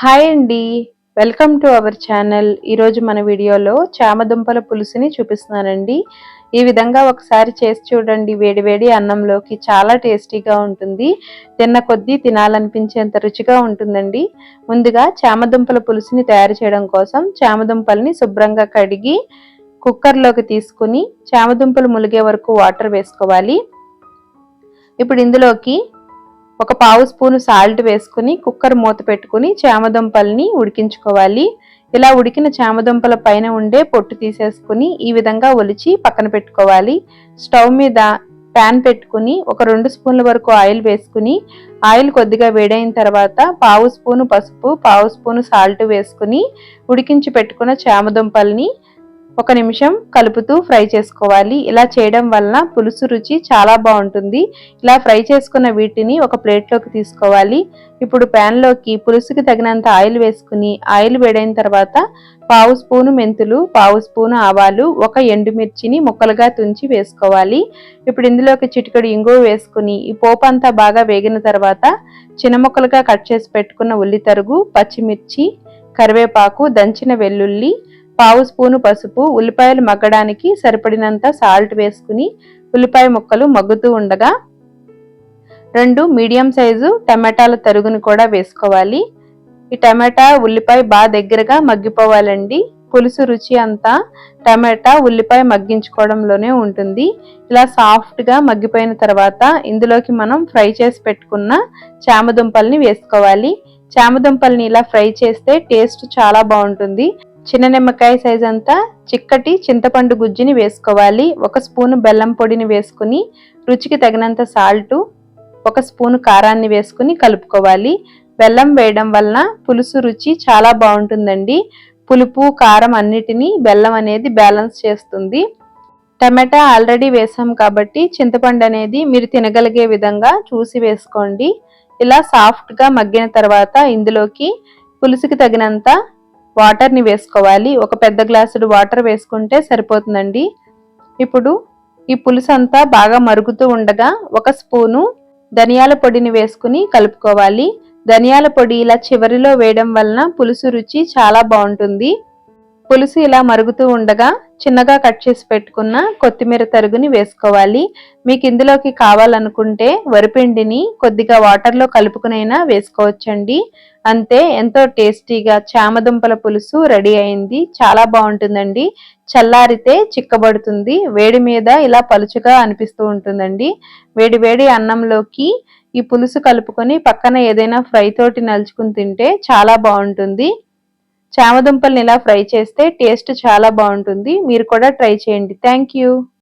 Hi అండి. Welcome to our channel. ఈరోజు మన వీడియోలో చామదుంపల పులుసుని చూపిస్తున్నానండి. ఈ విధంగా ఒకసారి చేసి చూడండి. వేడివేడి అన్నంలోకి చాలా టేస్టీగా ఉంటుంది. తిన్న కొద్దీ తినాలనిపించేంత రుచిగా ఉంటుందండి. ముందుగా చామదుంపల పులుసుని తయారు చేయడం కోసం చామదుంపల్ని శుభ్రంగా కడిగి కుక్కర్లోకి తీసుకుని చామదుంపలు ములిగే వరకు వాటర్ వేసుకోవాలి. ఇప్పుడు ఇందులోకి ఒక పావు స్పూను సాల్ట్ వేసుకుని కుక్కర్ మూత పెట్టుకుని చామదుంపల్ని ఉడికించుకోవాలి. ఇలా ఉడికిన చామదుంపల పైన ఉండే పొట్టు తీసేసుకుని ఈ విధంగా ఒలిచి పక్కన పెట్టుకోవాలి. స్టవ్ మీద ప్యాన్ పెట్టుకుని ఒక రెండు స్పూన్ల వరకు ఆయిల్ వేసుకుని ఆయిల్ కొద్దిగా వేడైన తర్వాత పావు స్పూను పసుపు పావు స్పూను సాల్ట్ వేసుకుని ఉడికించి పెట్టుకున్న చామదుంపల్ని ఒక నిమిషం కలుపుతూ ఫ్రై చేసుకోవాలి. ఇలా చేయడం వలన పులుసు రుచి చాలా బాగుంటుంది. ఇలా ఫ్రై చేసుకున్న వీటిని ఒక ప్లేట్లోకి తీసుకోవాలి. ఇప్పుడు ప్యాన్లోకి పులుసుకి తగినంత ఆయిల్ వేసుకుని ఆయిల్ వేడైన తర్వాత పావు స్పూను మెంతులు పావు స్పూను ఆవాలు ఒక ఎండుమిర్చిని ముక్కలుగా తుంచి వేసుకోవాలి. ఇప్పుడు ఇందులోకి చిటికడు ఇంగువ వేసుకుని ఈ పోపు అంతా బాగా వేగిన తర్వాత చిన్న ముక్కలుగా కట్ చేసి పెట్టుకున్న ఉల్లి తరుగు పచ్చిమిర్చి కరివేపాకు దంచిన వెల్లుల్లి పావు స్పూను పసుపు ఉల్లిపాయలు మగ్గడానికి సరిపడినంత సాల్ట్ వేసుకుని ఉల్లిపాయ ముక్కలు మగ్గుతూ ఉండగా రెండు మీడియం సైజు టమాటాల తరుగును కూడా వేసుకోవాలి. ఈ టమాటా ఉల్లిపాయ బాగా దగ్గరగా మగ్గిపోవాలండి. పులుసు రుచి అంతా టమాటా ఉల్లిపాయ మగ్గించుకోవడంలోనే ఉంటుంది. ఇలా సాఫ్ట్గా మగ్గిపోయిన తర్వాత ఇందులోకి మనం ఫ్రై చేసి పెట్టుకున్న చామదుంపల్ని వేసుకోవాలి. చామదుంపల్ని ఇలా ఫ్రై చేస్తే టేస్ట్ చాలా బాగుంటుంది. చిన్న నిమ్మకాయ సైజ్ అంతా చిక్కటి చింతపండు గుజ్జుని వేసుకోవాలి. ఒక స్పూను బెల్లం పొడిని వేసుకుని రుచికి తగినంత సాల్టు ఒక స్పూను కారాన్ని వేసుకుని కలుపుకోవాలి. బెల్లం వేయడం వలన పులుసు రుచి చాలా బాగుంటుందండి. పులుపు కారం అన్నిటినీ బెల్లం అనేది బ్యాలెన్స్ చేస్తుంది. టమాటా ఆల్రెడీ వేసాం కాబట్టి చింతపండు అనేది మీరు తినగలిగే విధంగా చూసి వేసుకోండి. ఇలా సాఫ్ట్గా మగ్గిన తర్వాత ఇందులోకి పులుసుకి తగినంత వాటర్ని వేసుకోవాలి. ఒక పెద్ద గ్లాసుడు వాటర్ వేసుకుంటే సరిపోతుందండి. ఇప్పుడు ఈ పులుసు అంతా బాగా మరుగుతూ ఉండగా ఒక స్పూను ధనియాల పొడిని వేసుకుని కలుపుకోవాలి. ధనియాల పొడి ఇలా చివరిలో వేయడం వలన పులుసు రుచి చాలా బాగుంటుంది. పులుసు ఇలా మరుగుతూ ఉండగా చిన్నగా కట్ చేసి పెట్టుకున్న కొత్తిమీర తరుగుని వేసుకోవాలి. మీకు ఇందులోకి కావాలనుకుంటే వరిపిండిని కొద్దిగా వాటర్లో కలుపుకునైనా వేసుకోవచ్చండి. అంతే ఎంతో టేస్టీగా చామదుంపల పులుసు రెడీ అయింది. చాలా బాగుంటుందండి. చల్లారితే చిక్కబడుతుంది. వేడి మీద ఇలా పలుచుగా అనిపిస్తూ ఉంటుందండి. వేడి వేడి అన్నంలోకి ఈ పులుసు కలుపుకొని పక్కన ఏదైనా ఫ్రై తోటి నలుచుకుని తింటే చాలా బాగుంటుంది. చామదుంపల్ని ఇలా ఫ్రై చేస్తే టేస్ట్ చాలా బాగుంటుంది. మీరు కూడా ట్రై చేయండి. Thank you.